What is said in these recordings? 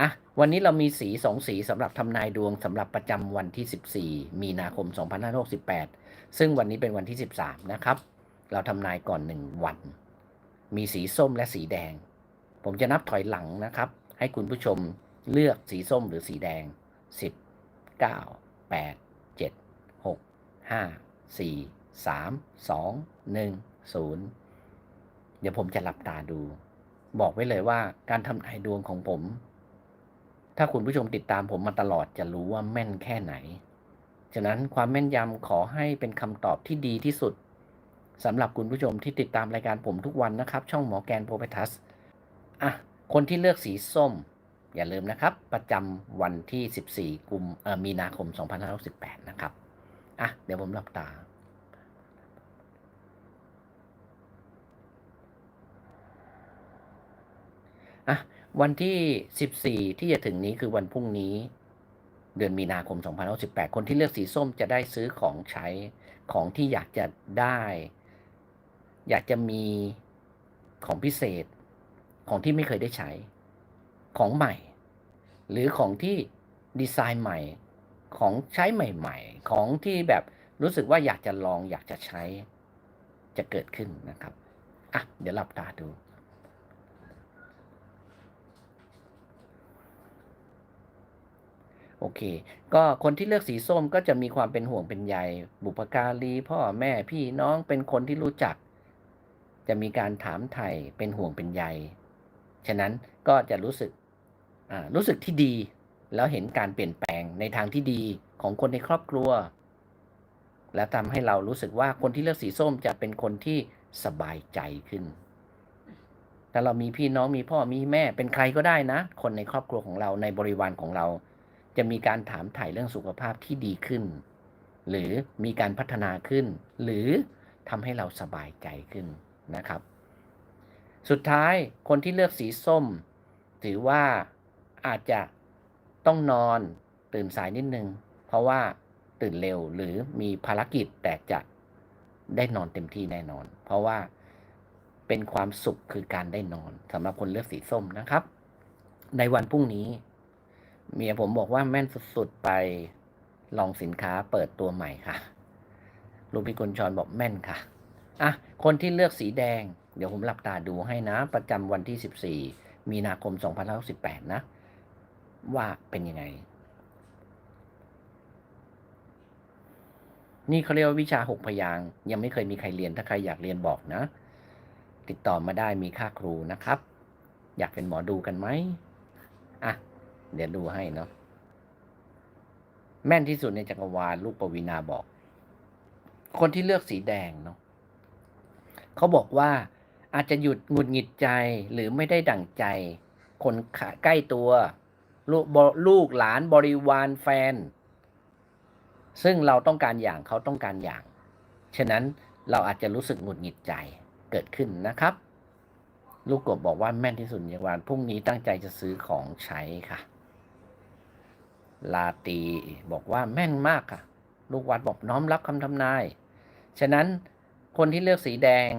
อะวันนี้เรามีสีสองสีสำหรับทำนายดวงสำหรับประจำวันที่ 14 มีนาคม 2568 ซึ่งวันนี้เป็นวันที่ 13 นะครับ เราทำนายก่อน 1 วัน มีสีส้มและสีแดง ผมจะนับถอยหลังนะครับ ให้คุณผู้ชมเลือกสีส้มหรือสีแดง 10 9 8 7 6 5 4 3 2 1 0 เดี๋ยวผมจะหลับตาดู บอกไว้เลยว่าการทำนายดวงของผม ถ้าคุณผู้ชมติดตามผมมาตลอดจะรู้ว่าแม่นแค่ไหน ฉะนั้นความแม่นยำขอให้เป็นคำตอบที่ดีที่สุดสำหรับคุณผู้ชมที่ติดตามรายการผมทุกวันนะครับ ช่องหมอแกนโพเปทัสอะคนที่เลือกสีส้ม อย่าลืมนะครับ ประจำวันที่ 14 กุมเอ่อมีนาคม 2568 นะครับอะเดี๋ยวผมหลับตาอะ วันที่ 14 ที่จะถึงนี้คือวันพรุ่งนี้ เดือนมีนาคม2568คนที่เลือกสีส้มจะได้ซื้อของใช้ของที่อยากจะได้ อยากจะมีของพิเศษ ของที่ไม่เคยได้ใช้ ของใหม่ หรือของที่ดีไซน์ใหม่ ของใช้ใหม่ ๆ ของที่แบบรู้สึกว่าอยากจะลองอยากจะใช้จะเกิดขึ้นนะครับ อะ เดี๋ยวหลับตาดู โอเค ก็คนที่เลือกสีส้มก็จะมีความเป็นห่วงเป็นใยบุพการีพ่อแม่พี่น้องเป็นคนที่รู้จัก จะมีการถามไถ่เป็นห่วงเป็นใยฉะนั้นก็จะรู้สึกรู้สึกที่ดี แล้วเห็นการเปลี่ยนแปลงในทางที่ดีของคนในครอบครัว และทำให้เรารู้สึกว่าคนที่เลือกสีส้มจะเป็นคนที่สบายใจขึ้นถ้าเรามีพี่น้องมีพ่อมีแม่เป็นใครก็ได้นะ คนในครอบครัวของเราในบริวารของเรา จะมีการถามถ่ายเรื่องสุขภาพที่ดีขึ้น หรือมีการพัฒนาขึ้น หรือทำให้เราสบายใจขึ้นนะครับ สุดท้ายคนที่เลือกสีส้ม ถือว่าอาจจะต้องนอนตื่นสายนิดนึง เพราะว่าตื่นเร็วหรือมีภารกิจแต่จะได้นอนเต็มที่แน่นอน เพราะว่าเป็นความสุขคือการได้นอนสำหรับคนเลือกสีส้มนะครับ ในวันพรุ่งนี้ เมียผมบอกว่าแม่นสุดๆไปลองสินค้าเปิดตัวใหม่ค่ะลูกพี่กุลชรบอกแม่นค่ะอะคนที่เลือกสีแดง เดี๋ยวผมหลับตาดูให้นะ ประจำวันที่ 14 มีนาคม2568 นะ ว่าเป็นยังไง นี่เขาเรียกว่าวิชาหกพยาง ยังไม่เคยมีใครเรียนถ้าใครอยากเรียนบอกนะ ติดต่อมาได้มีค่าครูนะครับ อยากเป็นหมอดูกันไหมอะ เดี๋ยวดูให้เนาะแม่นที่สุดในจักรวาลลูกปวีนาบอก คนที่เลือกสีแดงเนาะเขาบอกว่าอาจจะหยุดหงุดหงิดใจหรือไม่ได้ดั่งใจ คนขาใกล้ตัว ลูกลูกหลานบริวารแฟน ซึ่งเราต้องการอย่างเขาต้องการอย่าง ฉะนั้นเราอาจจะรู้สึกหงุดหงิดใจเกิดขึ้นนะครับ ลูกกบบอกว่าแม่นที่สุดในวันพรุ่งนี้ตั้งใจจะซื้อของใช้ค่ะ ลาตีบอกว่าแม่นมากค่ะ ลูกวัดบอกน้อมรับคำทำนาย ฉะนั้นคนที่เลือกสีแดง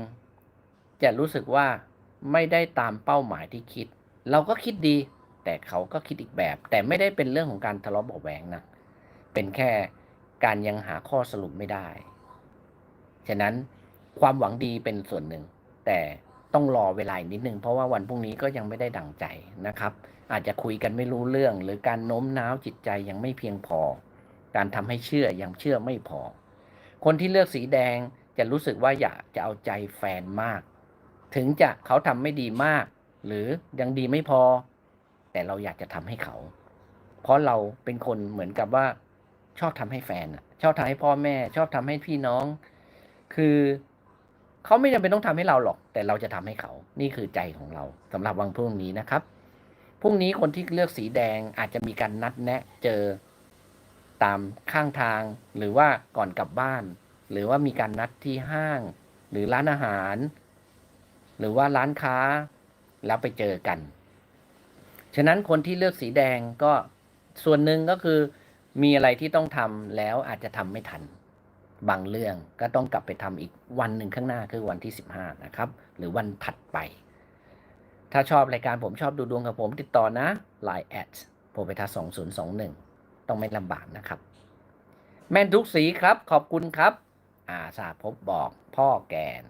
จะรู้สึกว่าไม่ได้ตามเป้าหมายที่คิด เราก็คิดดี แต่เขาก็คิดอีกแบบ แต่ไม่ได้เป็นเรื่องของการทะเลาะเบาะแหวงนะเป็นแค่การยังหาข้อสรุปไม่ได้ ฉะนั้นความหวังดีเป็นส่วนหนึ่ง แต่ต้องรอเวลาอีกนิดนึง เพราะว่าวันพรุ่งนี้ก็ยังไม่ได้ดั่งใจนะครับ อาจจะคุยกันไม่รู้เรื่อง หรือการโน้มน้าวจิตใจยังไม่เพียงพอ การทำให้เชื่อยังเชื่อไม่พอ คนที่เลือกสีแดงจะรู้สึกว่าอยากจะเอาใจแฟนมาก ถึงจะเขาทำไม่ดีมาก หรือยังดีไม่พอ แต่เราอยากจะทำให้เขา เพราะเราเป็นคนเหมือนกับว่า ชอบทำให้แฟนชอบทำให้พ่อแม่ ชอบทำให้พี่น้อง คือเขาไม่จำเป็นต้องทำให้เราหรอก แต่เราจะทำให้เขา นี่คือใจของเราสำหรับวันพรุ่งนี้นะครับ พรุ่งนี้คนที่เลือกสีแดงอาจจะมีการนัดแนะเจอตามข้างทาง หรือว่าก่อนกลับบ้าน หรือว่ามีการนัดที่ห้าง หรือร้านอาหาร หรือว่าร้านค้าแล้วไปเจอกัน ฉะนั้นคนที่เลือกสีแดงก็ส่วนหนึ่งก็คือมีอะไรที่ต้องทำแล้วอาจจะทำไม่ทัน บางเรื่องก็ต้องกลับไปทำอีกวันหนึ่งข้างหน้าคือวันที่ 15 นะครับ หรือวันถัดไป ถ้าชอบรายการผมชอบดูดวงกับผมติดต่อนะ Line แอดโปรเปทัส2021ต้องไม่ลำบากนะครับ แม่นทุกสีครับ ขอบคุณครับ อาสาพบบอกพ่อแกน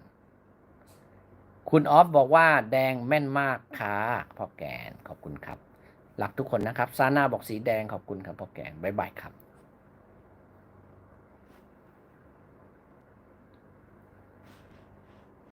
คุณออฟบอกว่าแดงแม่นมากค่ะพ่อแกนขอบคุณครับรักทุกคนนะครับ ซาน่าบอกสีแดงขอบคุณครับพ่อแกนบ๊ายบายครับ